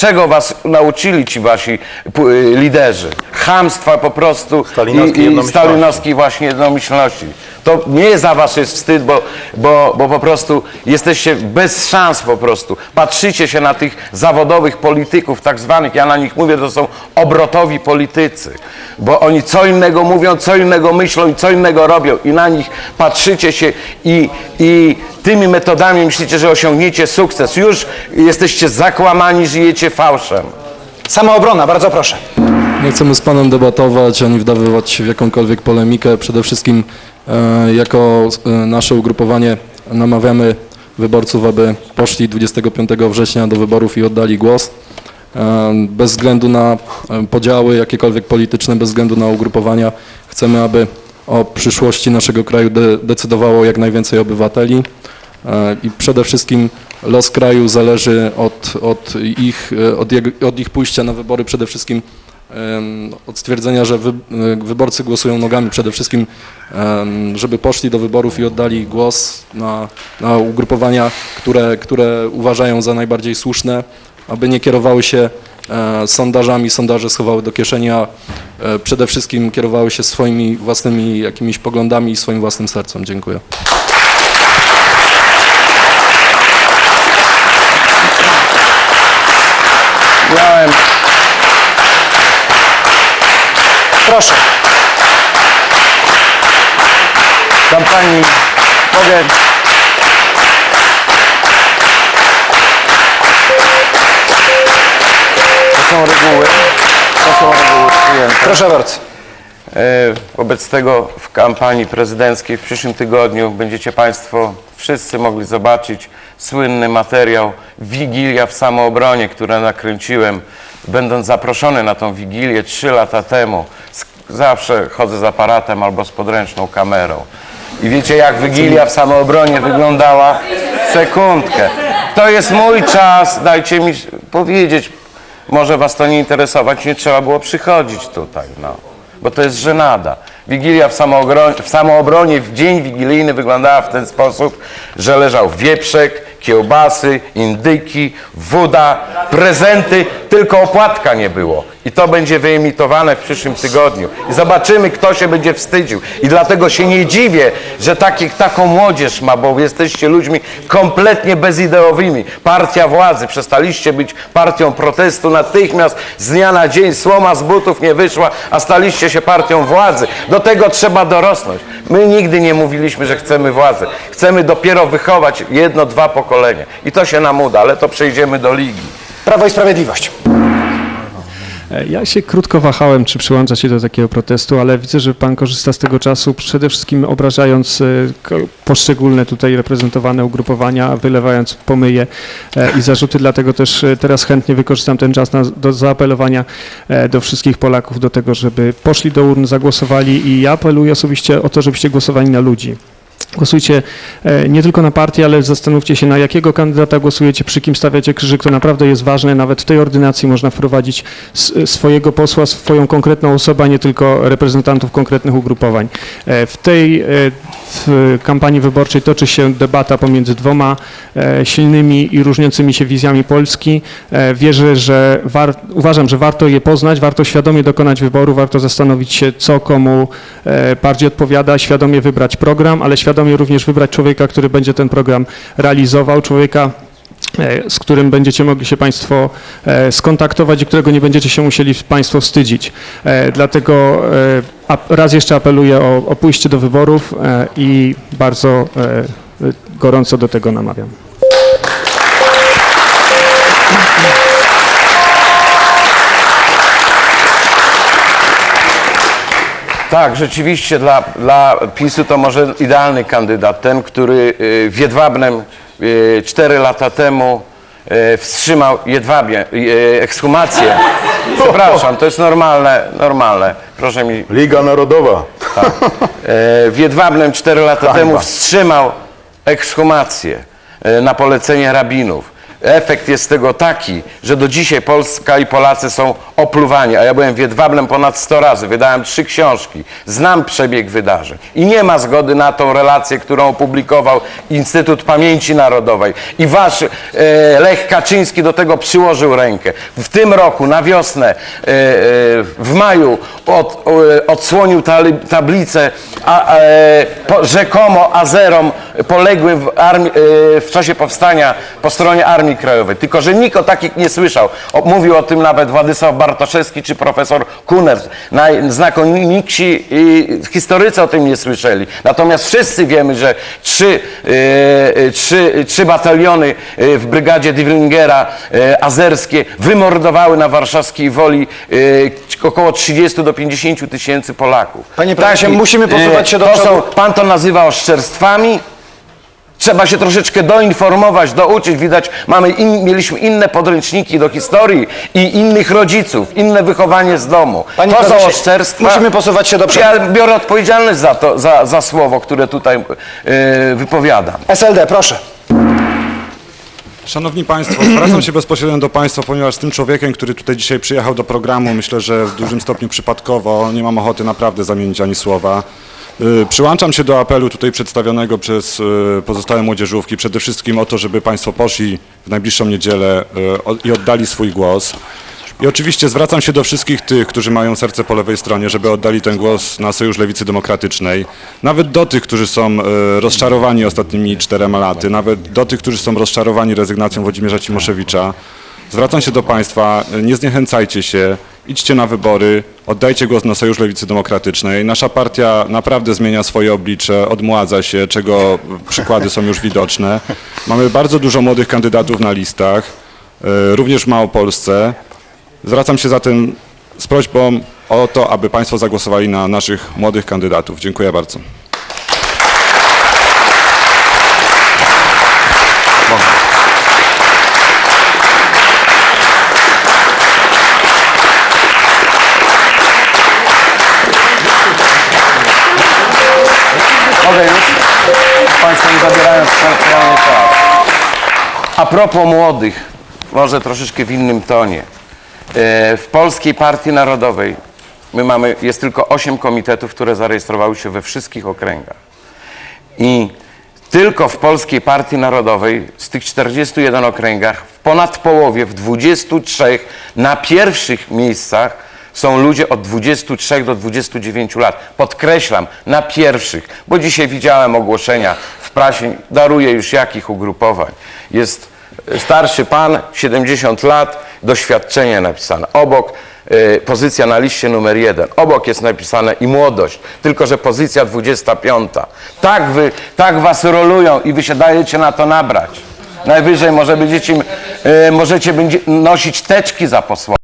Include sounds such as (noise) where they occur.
Czego was nauczyli ci wasi y, liderzy? Chamstwa po prostu Stalinowskiej i, i stalinowskiej właśnie jednomyślności. To nie za was jest wstyd, bo, bo, bo po prostu jesteście bez szans po prostu. Patrzycie się na tych zawodowych polityków tak zwanych, ja na nich mówię, to są obrotowi politycy, bo oni co innego mówią, co innego myślą i co innego robią i na nich patrzycie się i, i tymi metodami myślicie, że osiągniecie sukces. Już jesteście zakłamani, żyjecie fałszem. Samoobrona, bardzo proszę. Nie chcemy z Panem debatować ani wdawywać się w jakąkolwiek polemikę. Przede wszystkim jako e, nasze ugrupowanie namawiamy wyborców, aby poszli 25 września do wyborów i oddali głos. E, bez względu na e, podziały jakiekolwiek polityczne, bez względu na ugrupowania, chcemy, aby o przyszłości naszego kraju de decydowało jak najwięcej obywateli. E, I przede wszystkim los kraju zależy od, od, ich, e, od, jego, od ich pójścia na wybory, przede wszystkim od stwierdzenia, że e, wyborcy głosują nogami, przede wszystkim, żeby poszli do wyborów i oddali głos na, na ugrupowania, które, które uważają za najbardziej słuszne, aby nie kierowały się e, sondażami, sondaże schowały do kieszeni, a e, przede wszystkim kierowały się swoimi własnymi jakimiś poglądami i swoim własnym sercem. Dziękuję. Miałem Proszę. kampanii, mogę To są reguły, to są reguły przyjęte. Proszę bardzo. E, Wobec tego w kampanii prezydenckiej w przyszłym tygodniu będziecie Państwo wszyscy mogli zobaczyć słynny materiał Wigilia w samoobronie, które nakręciłem, będąc zaproszony na tą Wigilię trzy lata temu. Zawsze chodzę z aparatem albo z podręczną kamerą. I wiecie jak Wigilia w samoobronie wyglądała? Sekundkę. To jest mój czas, dajcie mi powiedzieć. Może Was to nie interesować, nie trzeba było przychodzić tutaj, no bo to jest żenada. Wigilia w, samoobronie, w samoobronie w dzień wigilijny wyglądała w ten sposób, że leżał wieprzek, kiełbasy, indyki, woda, prezenty, tylko opłatka nie było. I to będzie wyemitowane w przyszłym tygodniu. I zobaczymy, kto się będzie wstydził. I dlatego się nie dziwię, że taki, taką młodzież ma, bo jesteście ludźmi kompletnie bezideowymi. Partia władzy, przestaliście być partią protestu natychmiast, z dnia na dzień słoma z butów nie wyszła, a staliście się partią władzy. Do tego trzeba dorosnąć. My nigdy nie mówiliśmy, że chcemy władzy. Chcemy dopiero wychować jedno, dwa pokolenia. I to się nam uda, ale to przejdziemy do ligi. Prawo i Sprawiedliwość. E, Ja się krótko wahałem, czy przyłączać się do takiego protestu, ale widzę, że pan korzysta z tego czasu, przede wszystkim obrażając e, poszczególne tutaj reprezentowane ugrupowania, wylewając pomyje e, i zarzuty, dlatego też teraz chętnie wykorzystam ten czas na, do zaapelowania do wszystkich Polaków do tego, żeby poszli do urn, zagłosowali i ja apeluję osobiście o to, żebyście głosowali na ludzi. Głosujcie e, nie tylko na partię, ale zastanówcie się, na jakiego kandydata głosujecie, przy kim stawiacie krzyżyk. To naprawdę jest ważne. Nawet w tej ordynacji można wprowadzić s- swojego posła, swoją konkretną osobę, a nie tylko reprezentantów konkretnych ugrupowań. E, W tej e, w kampanii wyborczej toczy się debata pomiędzy dwoma e, silnymi i różniącymi się wizjami Polski. E, Wierzę, że war, uważam, że warto je poznać, warto świadomie dokonać wyboru, warto zastanowić się, co komu e, bardziej odpowiada, świadomie wybrać program, ale świadomie również wybrać człowieka, który będzie ten program realizował, człowieka, e, z którym będziecie mogli się Państwo e, skontaktować i którego nie będziecie się musieli Państwo wstydzić. E, Dlatego raz jeszcze apeluję o, o pójście do wyborów i bardzo gorąco do tego namawiam. Tak, rzeczywiście dla, dla PiSu to może idealny kandydat, ten, który y, w Jedwabnem y, 4 lata temu y, wstrzymał Jedwabie, y, ekshumację. (laughs) Przepraszam, to jest normalne, normalne. Proszę mi Liga Narodowa. E, w Jedwabnem 4 lata Hańba. temu wstrzymał ekshumację na polecenie rabinów. Efekt jest tego taki, że do dzisiaj Polska i Polacy są opluwani, a ja byłem wiedwablem ponad 100 razy, wydałem trzy książki, znam przebieg wydarzeń i nie ma zgody na tą relację, którą opublikował Instytut Pamięci Narodowej i wasz e, Lech Kaczyński do tego przyłożył rękę. W tym roku na wiosnę, e, e, w maju od, e, odsłonił tali- tablicę a, e, po, rzekomo Azerom poległym w, e, w czasie powstania po stronie Armii Krajowej. Tylko, że nikt o takich nie słyszał. O, mówił o tym nawet Władysław Bartoszewski czy profesor Kunert. Naj- Znakomici i historycy o tym nie słyszeli. Natomiast wszyscy wiemy, że trzy, e, e, trzy, trzy bataliony w brygadzie Divlingera azerskie wymordowały na warszawskiej woli około 30 do 50 tysięcy Polaków. Panie prezesie, musimy posuwać się do to przodu. są, Pan to nazywa oszczerstwami. Trzeba się troszeczkę doinformować, douczyć. Widać, mamy in, mieliśmy inne podręczniki do historii i innych rodziców, inne wychowanie z domu. Panie to są prezesie, oszczerstwa. musimy posuwać się do przodu. Ja biorę odpowiedzialność za to, za, za słowo, które tutaj e, wypowiadam. SLD, proszę. Szanowni Państwo, zwracam się bezpośrednio do Państwa, ponieważ z tym człowiekiem, który tutaj dzisiaj przyjechał do programu, myślę, że w dużym stopniu przypadkowo, nie mam ochoty naprawdę zamienić ani słowa. Y, Przyłączam się do apelu tutaj przedstawionego przez y, pozostałe młodzieżówki, przede wszystkim o to, żeby Państwo poszli w najbliższą niedzielę y, i oddali swój głos. I oczywiście zwracam się do wszystkich tych, którzy mają serce po lewej stronie, żeby oddali ten głos na Sojusz Lewicy Demokratycznej. Nawet do tych, którzy są rozczarowani ostatnimi czterema laty, nawet do tych, którzy są rozczarowani rezygnacją Włodzimierza Cimoszewicza. Zwracam się do Państwa, nie zniechęcajcie się, idźcie na wybory, oddajcie głos na Sojusz Lewicy Demokratycznej. Nasza partia naprawdę zmienia swoje oblicze, odmładza się, czego przykłady są już widoczne. Mamy bardzo dużo młodych kandydatów na listach, e, również w Małopolsce. Zwracam się zatem z prośbą o to, aby Państwo zagłosowali na naszych młodych kandydatów. Dziękuję bardzo. Mogę już? Państwo nie zabierając specjalnie czas. A propos młodych, może troszeczkę w innym tonie. E, W Polskiej Partii Narodowej my mamy, jest tylko 8 komitetów, które zarejestrowały się we wszystkich okręgach. I tylko w Polskiej Partii Narodowej z tych 41 okręgach w ponad połowie, w 23 na pierwszych miejscach są ludzie od 23 do 29 lat. Podkreślam, na pierwszych, bo dzisiaj widziałem ogłoszenia w prasie, daruję już jakich ugrupowań. Jest starszy pan, 70 lat, doświadczenie napisane. Obok y, pozycja na liście numer jeden. Obok jest napisane i młodość, tylko że pozycja 25. Tak, wy, tak was rolują i wy się dajecie na to nabrać. Najwyżej może będziecie, y, możecie będzie nosić teczki za posła.